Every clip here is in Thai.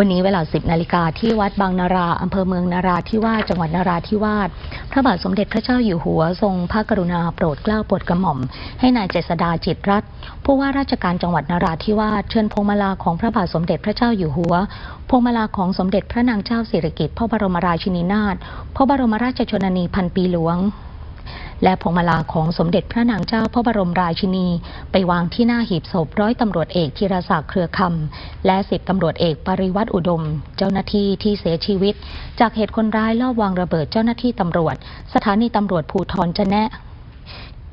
วันนี้เวลา 10 นาฬิกาที่วัดบางนาราอำเภอเมืองนาราธิวาสจังหวัดนาราธิวาสพระบาทสมเด็จพระเจ้าอยู่หัวทรงพระกรุณาโปรดเกล้าโปรดกระหม่อม ให้นายเจษดาจิตรรัตน์ผู้ว่าราชการจังหวัดนาราธิวาสเชิญพวงมาลาของพระบาทสมเด็จพระเจ้าอยู่หัวพวงมาลาของสมเด็จพระนางเจ้าสิริกิติ์พระบรมราชินีนาถพระบรมราชชนนีพันปีหลวง และพวงมาลาของสมเด็จพระนางเจ้าพระบรมราชินี ไปวางที่หน้าหีบศพร้อยตำรวจเอกธีรศักดิ์เครือคำและสิบตำรวจเอกปริวัติอุดม เจ้าหน้าที่ที่เสียชีวิต จากเหตุคนร้ายลอบวางระเบิดเจ้าหน้าที่ตำรวจ สถานีตำรวจภูทรจะแนะ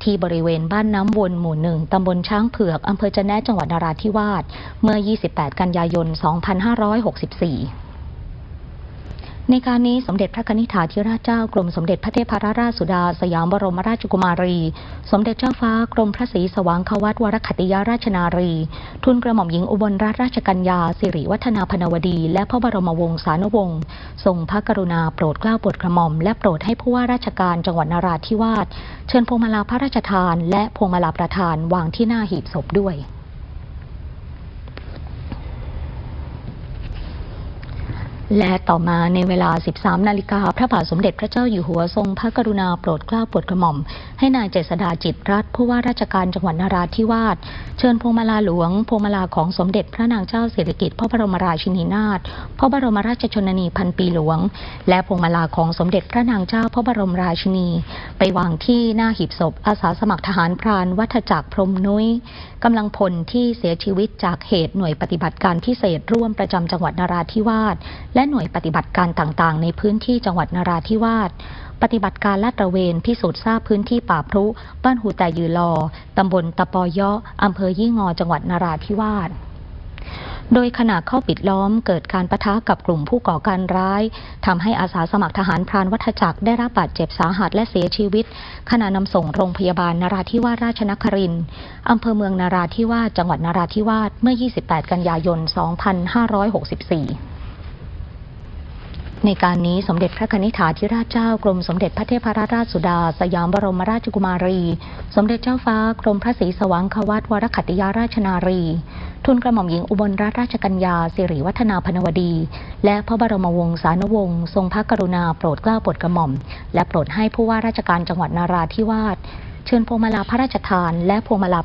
ที่บริเวณบ้านน้ำวนหมู่หนึ่งตำบลช้างเผือกอำเภอจะแนะจังหวัดนราธิวาสเมื่อ 28 กันยายน 2564 ในการนี้สมเด็จพระนิษฐาธิราชเจ้ากรมสมเด็จพระเทพรราชสุดา สยามบรมราชกุมารี สมเด็จเจ้าฟ้ากรมพระศรีสว่างควัตวรคติยาราชนารี ทุนกระหม่อมหญิงอุบลราชราชกัญญาสิริวัฒนาพนวดี และพระบรมวงศานุวงศ์ทรงพระกรุณาโปรดเกล้าโปรดกระหม่อม และโปรดให้ผู้ว่าราชการจังหวัดนราธิวาสเชิญพวงมาลาพระราชทาน และพวงมาลาประธานวางที่หน้าหีบศพด้วย และต่อมาในเวลา 13 นาฬิกา พระบาทสมเด็จพระเจ้าอยู่หัวทรงพระกรุณาโปรดเกล้าโปรดกระหม่อม ให้นายเจษดาจิตรรัตผู้ว่าราชการจังหวัดนราธิวาส เชิญพวงมาลาหลวง พวงมาลาของสมเด็จพระนางเจ้าสิริกิติ์พระบรมราชินีนาถ พระบรมราชชนนีพันปีหลวง และพวงมาลาของสมเด็จพระนางเจ้าพระบรมราชินี ไปวางที่หน้าหีบศพอาสาสมัครทหารพรานวัฒจักรพรมนุ้ยกำลังพลที่เสียชีวิตจากเหตุหน่วยปฏิบัติการพิเศษร่วมประจำจังหวัดนราธิวาสและหน่วยปฏิบัติการต่างๆ ในพื้นที่จังหวัดนราธิวาสปฏิบัติการลาดตระเวนพิสูจน์ทราบพื้นที่ป่าพรุ บ้านหูแต่ยือลอ ตำบลตะปอยะอำเภอยี่งอ จังหวัดนราธิวาสโดยขณะเข้าปิดล้อมเกิดการประทะกับกลุ่มผู้ก่อการร้ายทำให้อาสาสมัครทหารพรานวัฒจักรได้รับบาดเจ็บสาหัสและเสียชีวิต ขณะนำส่งโรงพยาบาลนราธิวาสราชนครินทร์อำเภอเมืองนราธิวาสจังหวัดนราธิวาสเมื่อ 28 กันยายน 2564 ในการนี้สมเด็จพระนิษฐาธิราชเจ้ากรมสมเด็จพระเทพรราชสุดา สยามบรมราชกุมารี สมเด็จเจ้าฟ้ากรมพระศรีสว่างควัตวรคติยาราชนารี ทุนกระหม่อมหญิงอุบลราชราชกัญญาสิริวัฒนาพนวดี และพระบรมวงศานุวงศ์ทรงพระกรุณาโปรดเกล้าโปรดกระหม่อม และโปรดให้ผู้ว่าราชการจังหวัดนาราธิวาสเชิญพวงมาลาพระราชทาน และพวงมาลา